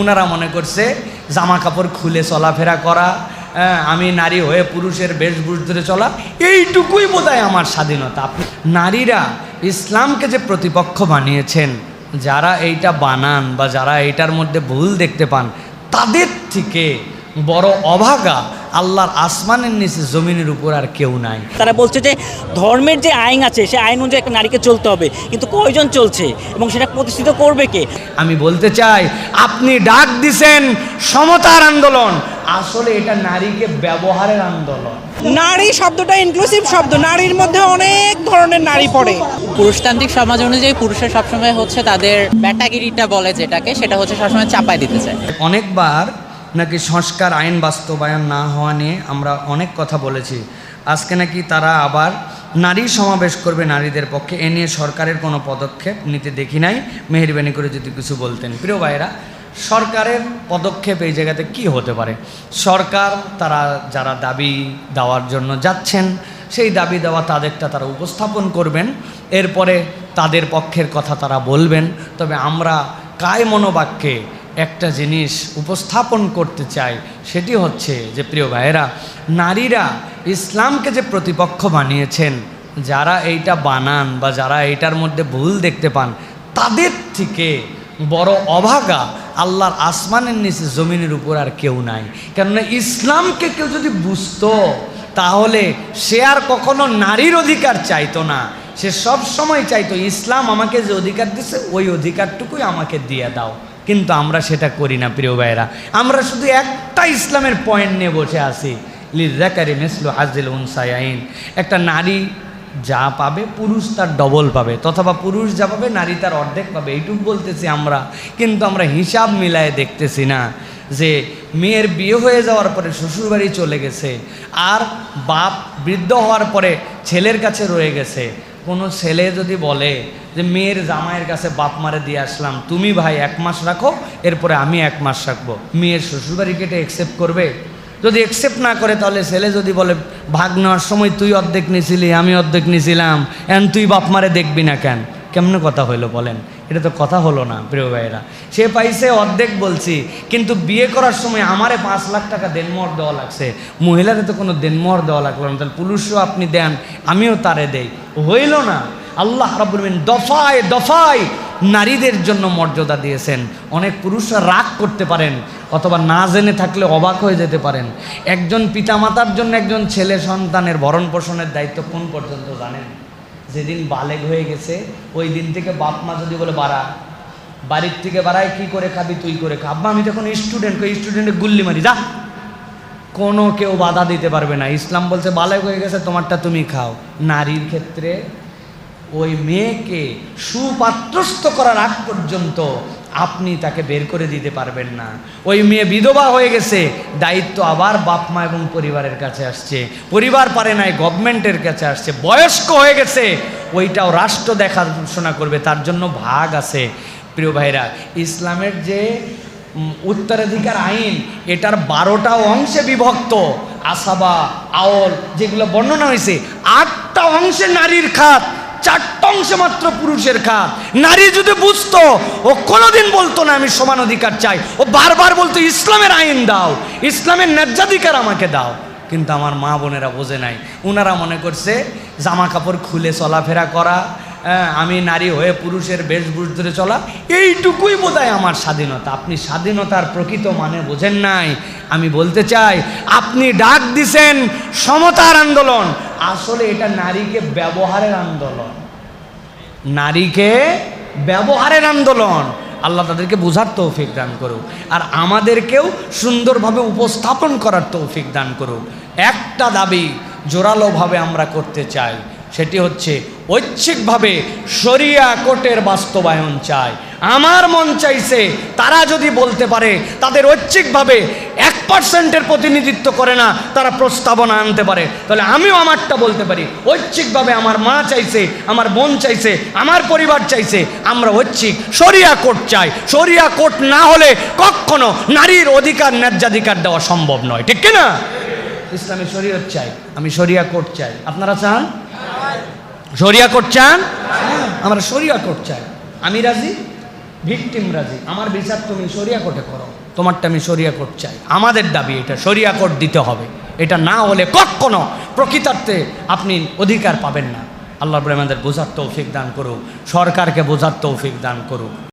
উনারা মনে করছে জামা কাপড় খুলে চলাফেরা করা হ্যাঁ, আমি নারী হয়ে পুরুষের বেশভূষ ধরে চলা এইটুকুই বোধহয় আমার স্বাধীনতা। আপনি নারীরা ইসলামকে যে প্রতিপক্ষ বানিয়েছেন যারা এইটা বানান বা যারা এইটার মধ্যে ভুল দেখতে পান তাদের থেকে বড় অভাগা আল্লাহর আসমানের নিচে জমিনের উপর আর কেউ নাই। তারা বলছে যে ধর্মের যে আইন আছে সে আইন অনুযায়ী একটা নারীকে চলতে হবে। কিন্তু কয়জন চলছে? এবং সেটা প্রতিষ্ঠিত করবে কে? আমি বলতে চাই আপনি ডাক দিছেন সমতার আন্দোলন। আসলে এটা নারীকে ব্যবহারের আন্দোলন। নারী শব্দটা ইনক্লুসিভ শব্দ। নারীর মধ্যে অনেক ধরনের নারী পড়ে। পুরুষতান্ত্রিক সমাজ অনুযায়ী পুরুষের সবসময় হচ্ছে তাদের ব্যাটাগিরিটা বলে যেটাকে সেটা হচ্ছে সবসময় চাপায় দিতে চায়। অনেকবার নাকি সংস্কার আইন বাস্তবায়ন না হওয়া নিয়ে আমরা অনেক কথা বলেছি। আজকে নাকি তারা আবার নারী সমাবেশ করবে নারীদের পক্ষে। এ নিয়ে সরকারের কোনো পদক্ষেপ নিতে দেখি নাই। মেহরবানি করে যদি কিছু বলতেন। প্রিয় ভাইরা সরকারের পদক্ষেপ এই জায়গাতে কি হতে পারে? সরকার, তারা যারা দাবি দেওয়ার জন্য যাচ্ছেন, সেই দাবি দেওয়া তাদেরটা তারা উপস্থাপন করবেন। এরপরে তাদের পক্ষের কথা তারা বলবেন। তবে আমরা কায় মনোবাক্যে একটা জিনিস উপস্থাপন করতে চাই সেটি হচ্ছে যে, প্রিয় ভাইয়েরা, নারীরা ইসলামকে যে প্রতিপক্ষ বানিয়েছেন, যারা এইটা বানান বা যারা এইটার মধ্যে ভুল দেখতে পান, তাদের থেকে বড় অভাগা আল্লাহর আসমানের নিচে জমিনের উপর আর কেউ নাই। কেননা ইসলামকে কেউ যদি বুঝতো, তাহলে সে আর কখনো নারীর অধিকার চাইতো না। সে সব সময় চাইতো, ইসলাম আমাকে যে অধিকার দিছে, ওই অধিকারটুকুই আমাকে দিয়ে দাও। কিন্তু আমরা সেটা করি না, প্রিয় ভাইয়েরা। আমরা শুধু একটা ইসলামের পয়েন্ট নিয়ে বসে আছি। লিজাকারি মেসলু হাজিল উনসায়াইন একটা নারী যা পাবে, পুরুষ তার ডবল পাবে। তথবা পুরুষ যা পাবে, নারী তার অর্ধেক পাবে। এইটুকু বলতেছি আমরা। কিন্তু আমরা হিসাব মিলায়ে দেখতেছি না যে মেয়ের বিয়ে হয়ে যাওয়ার পরে শ্বশুরবাড়ি চলে গেছে, আর বাপ বৃদ্ধ হওয়ার পরে ছেলের কাছে রয়ে গেছে। কোনো ছেলে যদি বলে যে, মেয়ের জামাইয়ের কাছে বাপ মারে দিয়ে আসলাম, তুমি ভাই এক মাস রাখো, এরপরে আমি এক মাস রাখব। মেয়ের শ্বশুরবাড়ি কেটে অ্যাকসেপ্ট করবে? যদি অ্যাকসেপ্ট না করে, তাহলে ছেলে যদি বলে, ভাগ নেওয়ার সময় তুই অর্ধেক নিছিলি, আমি অর্ধেক নিছিলাম, এন তুই বাপ মারে দেখবি না কেন? কেমন কথা হইল বলেন? এটা তো কথা হলো না, প্রিয় ভাইয়েরা। সে পাইছে অর্ধেক বলছি, কিন্তু বিয়ে করার সময় আমারে পাঁচ লাখ টাকা দেনমোহর দেওয়া লাগছে। মহিলারে তো কোনো দেনমোহর দেওয়া লাগল না, তাহলে পুরুষও আপনি দেন, আমিও তারে দেই। হইল না। আল্লাহ রাবুলমিন দফায় দফায় নারীদের জন্য মর্যাদা দিয়েছেন। অনেক পুরুষরা রাগ করতে পারেন, অথবা না জেনে থাকলে অবাক হয়ে যেতে পারেন। একজন পিতামাতার জন্য একজন ছেলে সন্তানের ভরণ পোষণের দায়িত্ব কোন পর্যন্ত জানেন? যেদিন বালেগ হয়ে গেছে, ওই দিন থেকে বাপ মা যদি বলে, বাড়া, বাড়ির থেকে বাড়ায় কি করে খাবি, তুই করে খা। আব্বা, আমি তখন স্টুডেন্ট স্টুডেন্টে গুল্লি মারি, যা। কোনো কেউ বাধা দিতে পারবে না। ইসলাম বলছে, বালেগ হয়ে গেছে, তোমারটা তুমি খাও। নারীর ক্ষেত্রে ওই মেয়েকে সুপাত্রস্থ করার আগ পর্যন্ত আপনি তাকে বের করে দিতে পারবেন না। ওই মেয়ে বিধবা হয়ে গেছে, দায়িত্ব আবার বাপ মা এবং পরিবারের কাছে আসছে। পরিবার পারে নাই, গভর্নমেন্টের কাছে আসছে। বয়স্ক হয়ে গেছে, ওইটাও রাষ্ট্র দেখাশোনা করবে, তার জন্য ভাগ আছে। প্রিয় ভাইরা, ইসলামের যে উত্তরাধিকার আইন, এটার বারোটা অংশে বিভক্ত। আসাবা আওল যেগুলো বর্ণনা হয়েছে, আটটা অংশে নারীর খাত। চারটা অংশে মাত্র পুরুষের খাত নারী যদি বুঝতো ও কোনোদিন বলতো না আমি সমান অধিকার চাই। ও বারবার বলতো ইসলামের আইন দাও ইসলামের ন্যায্যাধিকার আমাকে দাও। কিন্তু আমার মা বোনেরা বোঝে নাই। উনারা মনে করছে জামা কাপড় খুলে চলাফেরা করা হ্যাঁ, আমি নারী হয়ে পুরুষের বেশভূষ ধরে চলা এইটুকুই বোধহয় আমার স্বাধীনতা। আপনি স্বাধীনতার প্রকৃত মানে বোঝেন নাই। আমি বলতে চাই আপনি ডাক দিছেন সমতার আন্দোলন আসলে এটা নারীকে ব্যবহারের আন্দোলন। নারীকে ব্যবহারের আন্দোলন। আল্লাহ তাদেরকে বোঝার তৌফিক দান করুক। আর আমাদেরকেও সুন্দরভাবে উপস্থাপন করার তৌফিক দান করুক। একটা দাবি জোরালোভাবে আমরা করতে চাই। সেটি হচ্ছে ঐচ্ছিকভাবে শরিয়া কোর্টের বাস্তবায়ন চাই। আমার মন চাইছে তারা যদি বলতে পারে তাদের ঐচ্ছিকভাবে এক পার্সেন্টের প্রতিনিধিত্ব করে না, তারা প্রস্তাবনা আনতে পারে। তাহলে আমিও আমারটা বলতে পারি। ঐচ্ছিকভাবে আমার মা চাইছে, আমার বোন চাইছে, আমার পরিবার চাইছে, আমরা ঐচ্ছিক। শরিয়া কোর্ট চাই। শরিয়া কোর্ট না হলে কখনো নারীর অধিকার, ন্যায্যাধিকার দেওয়া সম্ভব নয়। ঠিক কিনা? ইসলামী শরীয়ত চাই, আমি শরিয়া কোর্ট চাই। আপনারা চান? শরিয়া কোর্ট চান? আমরা শরিয়া কোর্ট চাই। আমি রাজি? ভিকটিম রাজি। আমার বিচার তুমি শরিয়া কোর্টে করো। তোমারটা আমি শরিয়া কোর্ট চাই। আমাদের দাবি এটা, শরিয়া কোর্ট দিতে হবে। এটা না হলে কখনো প্রকৃতার্থে আপনি অধিকার পাবেন না। আল্লাহ আমাদের বোঝার তৌফিক দান করুক। সরকারকে বোঝার তৌফিক দান করুক।